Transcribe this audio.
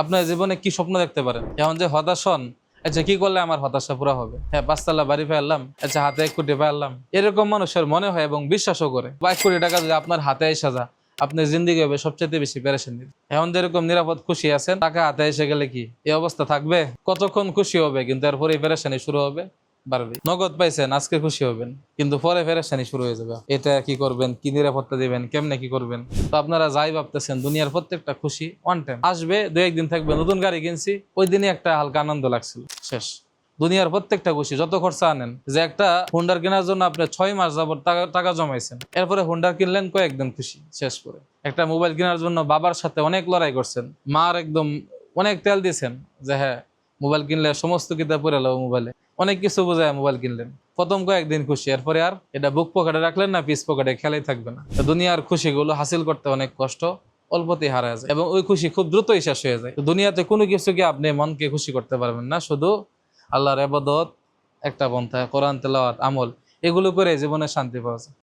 আপনার জীবনে কি স্বপ্ন দেখতে পারেন? এখন যে হতাশ হন আচ্ছা কি করলে আমার হতাশা পুরো হবে? হ্যাঁ পাঁচতলা বাড়ি ফেললাম আচ্ছা হাতে এক কোটি ফেললাম এরকম মানুষের মনে হয় এবং বিশ্বাসও করে। এক কোটি টাকা যদি আপনার হাতে এসে যা আপনি জিন্দিগি হবে সবচেয়ে বেশি পেরেছেন এখন যেরকম নিরাপদ খুশি আছেন, টাকা হাতে এসে গেলে কি এই অবস্থা থাকবে? কতক্ষণ খুশি হবে, কিন্তু এরপরে পেরেশানি শুরু হবে? বাড়বে। নগদ পাইছেন, আজকে খুশি হবেন, কিন্তু পরে ফেরেশানি শুরু হয়ে যাবে। এটা কি করবেন? কি নিরাপত্তা দিবেন? কেমনে কি করবেন? তো আপনারা যাই ভাবতেছেন, দুনিয়ার প্রত্যেকটা খুশি ওয়ান টাইম আসবে, দু একদিন থাকবে, নতুন গাড়ি কিনছি, ওই দিনই একটা হালকা আনন্দ লাগছিল। শেষ। দুনিয়ার প্রত্যেকটা খুশি, যত খরচা আনেন। যে একটা হুন্ডার কেনার জন্য আপনি ছয় মাস যাবত টাকা টাকা জমাইছেন, এরপরে হুন্ডার কিনলেন কয়েকদিন খুশি, শেষ করে। একটা মোবাইল কেনার জন্য বাবার সাথে অনেক লড়াই করছেন, মার একদম অনেক তেল দিয়েছেন, যে হ্যাঁ মোবাইল কিনলে সমস্ত কিতাব পড়ে মোবাইলে অনেক কিছু বোঝায় মোবাইল কিনলেন। প্রথম কয়েকদিন খুশি, এরপরে আর এটা বুক পকেটে রাখলেন না, পিস পকেটে খেলাই থাকবে না। দুনিয়ার খুশিগুলো হাসিল করতে অনেক কষ্ট, অল্পতেই হারা যায়। এবং ওই খুশি খুব দ্রুতই শেষ হয়ে যায়। দুনিয়াতে কোনো কিছুকে আপনি মনকে খুশি করতে পারবেন না, শুধু আল্লাহর এবাদত একটা পন্থা, কোরআন, তেলাওয়াত, আমল, এগুলো করে জীবনে শান্তি পাওয়া যায়।